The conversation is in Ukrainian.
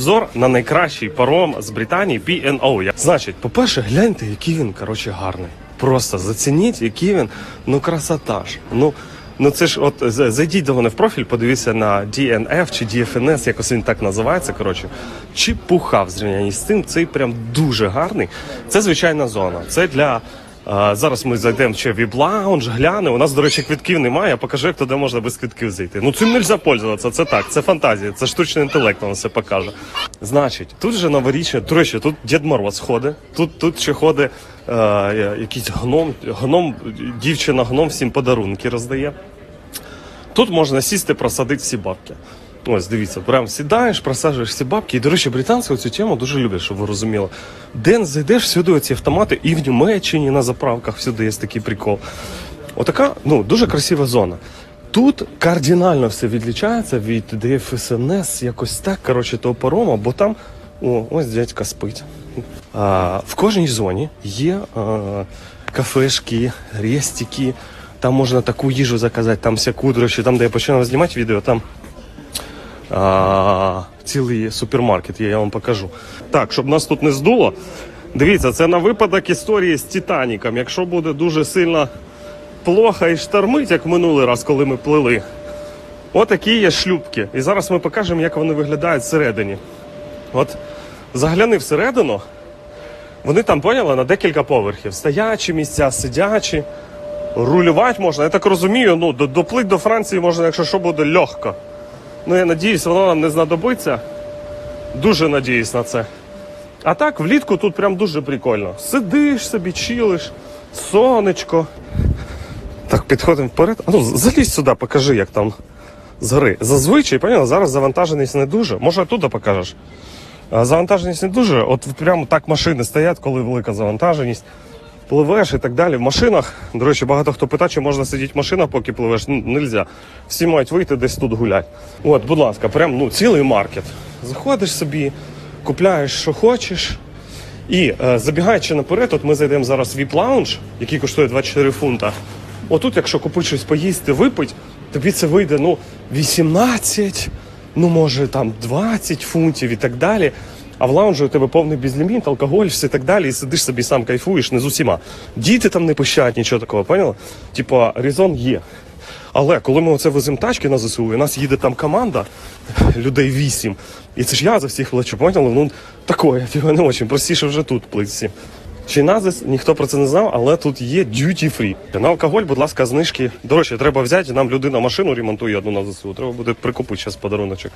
обзор на найкращий паром з Британії P&O. Значить, по-перше, гляньте, який він коротше гарний. Просто зацініть, який він, ну красота ж. Ну, ну це ж от зайдіть до мене в профіль, подивіться на DNF чи DFNS, якось він так називається. Коротше, чіпуха в зрівнянні з тим. Цей прям дуже гарний. Це звичайна зона. Це для. Зараз ми зайдемо ще в віп-лаунж, глянемо. У нас, до речі, квитків немає. Я покажу, як туди можна без квитків зайти. Ну цим не можна пользуватися. Це так, це фантазія, це штучний інтелект вам все покаже. Значить, тут же новорічне, до речі, тут Дід Мороз ходить. Тут, тут ще ходить е, якийсь гном, гном, дівчина гном всім подарунки роздає. Тут можна сісти, просадити всі бабки. Ось, дивіться, прям сідаєш, просаджуєш всі бабки. І, до речі, британці цю тему дуже люблять, щоб ви розуміли. Де зайдеш, всюди оці автомати, і в Німеччині на заправках всюди є такий прикол. Отака, ну, дуже красива зона. Тут кардинально все відлічається від ДФСНС, якось так, коротше, того парома, бо там, о, ось дядька спить. А, в кожній зоні є а, кафешки, рестики, там можна таку їжу заказати, там всяку, до там, де я починав знімати відео, там а, цілий супермаркет є, я вам покажу. Так, щоб нас тут не здуло. Дивіться, це на випадок історії з Титаніком. Якщо буде дуже сильно плохо і штормить, як минулий раз, коли ми плили. Отакі є шлюпки. І зараз ми покажемо, як вони виглядають всередині. От загляни всередину, вони там поняли на декілька поверхів. Стоячі місця, сидячі. Рулювати можна. Я так розумію, ну, доплить до Франції можна, якщо що буде легко. Ну, я надіюсь, воно нам не знадобиться. Дуже надіюсь на це. А так, влітку тут прям дуже прикольно. Сидиш собі, чилиш, сонечко. Так, підходимо вперед. А ну, залізь сюди, покажи, як там згори. Зазвичай, поняла, зараз завантаженість не дуже. Може, оттуда покажеш. Завантаженість не дуже. От прямо так машини стоять, коли велика завантаженість. Пливеш і так далі. В машинах, до речі, багато хто питає, чи можна сидіти в машинах, поки пливеш. Нельзя. Всі мають вийти десь тут гуляти. От, будь ласка, прям ну, цілий маркет. Заходиш собі, купляєш, що хочеш. І е, забігаючи наперед, от ми зайдемо зараз в Lounge, який коштує 24 фунта. Отут, якщо купити щось поїсти, випити, тобі це вийде ну, 18, ну може там 20 фунтів і так далі. А в лаунжі у тебе повний безліміт, алкоголь, все так далі, і сидиш собі сам кайфуєш не з усіма. Діти там не пищать, нічого такого, поняла? Типа, резон є. Але коли ми оце веземо тачки на ЗСУ, і нас їде там команда людей вісім, і це ж я за всіх плачу, поняли? Ну такое, типу, не очень. Простіше вже тут плить. Чи назис, ніхто про це не знав, але тут є duty free. На алкоголь, будь ласка, знижки. До речі, треба взяти, нам людина машину ремонтує одну на ЗСУ. Треба буде прикупити зараз подаруночок.